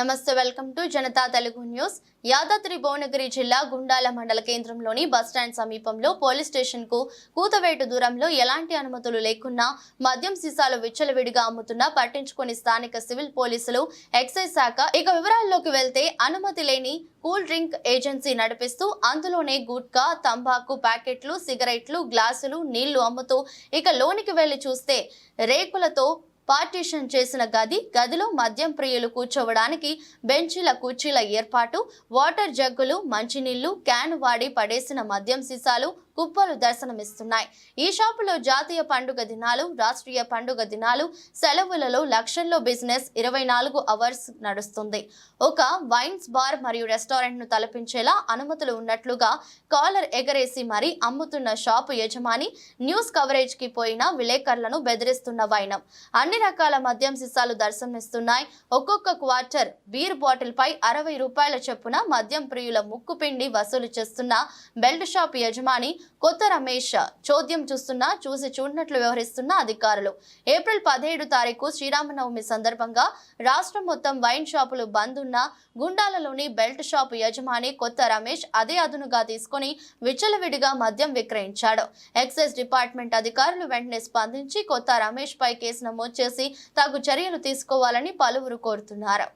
నమస్తే welcome to Janata Telugu news. Yadadri Bhuvanagiri జిల్లా గుండాల మండల కేంద్రంలోని బస్టాండ్ సమీపంలో పోలీస్ స్టేషన్కు కూతవేటు దూరంలో ఎలాంటి అనుమతులు లేకున్నా మద్యం సీసాలు విచ్చలవిడిగా అమ్ముతున్నా పట్టించుకుని స్థానిక సివిల్ పోలీసులు ఎక్సైజ్ శాఖ ఇక వివరాల్లోకి వెళ్తే అనుమతి లేని కూల్ డ్రింక్ ఏజెన్సీ నడిపిస్తూ అందులోనే గుట్కా తంబాకు ప్యాకెట్లు సిగరెట్లు గ్లాసులు నీళ్ళు అమ్ముతూ ఇక లోనికి వెళ్ళి చూస్తే రేకులతో పార్టీషన్ చేసిన గది గదిలో మద్యం ప్రియులు కూర్చోవడానికి బెంచీల కుర్చీల ఏర్పాటు వాటర్ జగ్గులు మంచినీళ్ళు క్యాన్ వాడి పడేసిన మద్యం సీసాలు కుప్పలు దర్శనమిస్తున్నాయి. ఈ షాపులో జాతీయ పండుగ దినాలు రాష్ట్రీయ పండుగ దినాలు సెలవులలో లక్షల్లో బిజినెస్ ఇరవై నాలుగు అవర్స్ నడుస్తుంది. ఒక వైన్స్ బార్ మరియు రెస్టారెంట్ను తలపించేలా అనుమతులు ఉన్నట్లుగా కాలర్ ఎగరేసి మరీ అమ్ముతున్న షాపు యజమాని న్యూస్ కవరేజ్కి పోయిన విలేకరులను బెదిరిస్తున్న వైనం. అన్ని రకాల మద్యం సీసాలు దర్శనమిస్తున్నాయి. ఒక్కొక్క క్వార్టర్ బీర్ బాటిల్ పై అరవై రూపాయల చొప్పున మద్యం ప్రియుల ముక్కు పిండి వసూలు చేస్తున్న బెల్ట్ షాప్ యజమాని కొత్త రమేష్ చోద్యం చూస్తున్నా చూసి చూడనట్లు వ్యవహరిస్తున్న అధికారులు. ఏప్రిల్ పదిహేడు తారీఖు శ్రీరామనవమి సందర్భంగా రాష్ట్రం మొత్తం వైన్ షాపులు బంద్ ఉన్న గుండాలలోని బెల్ట్ షాప్ యజమాని కొత్త రమేష్ అదే అదునుగా తీసుకొని విచ్చలవిడిగా మద్యం విక్రయించాడు. ఎక్సైజ్ డిపార్ట్మెంట్ అధికారులు వెంటనే స్పందించి కొత్త రమేష్ పై కేసు నమోదు చేసి తగు చర్యలు తీసుకోవాలని పలువురు కోరుతున్నారు.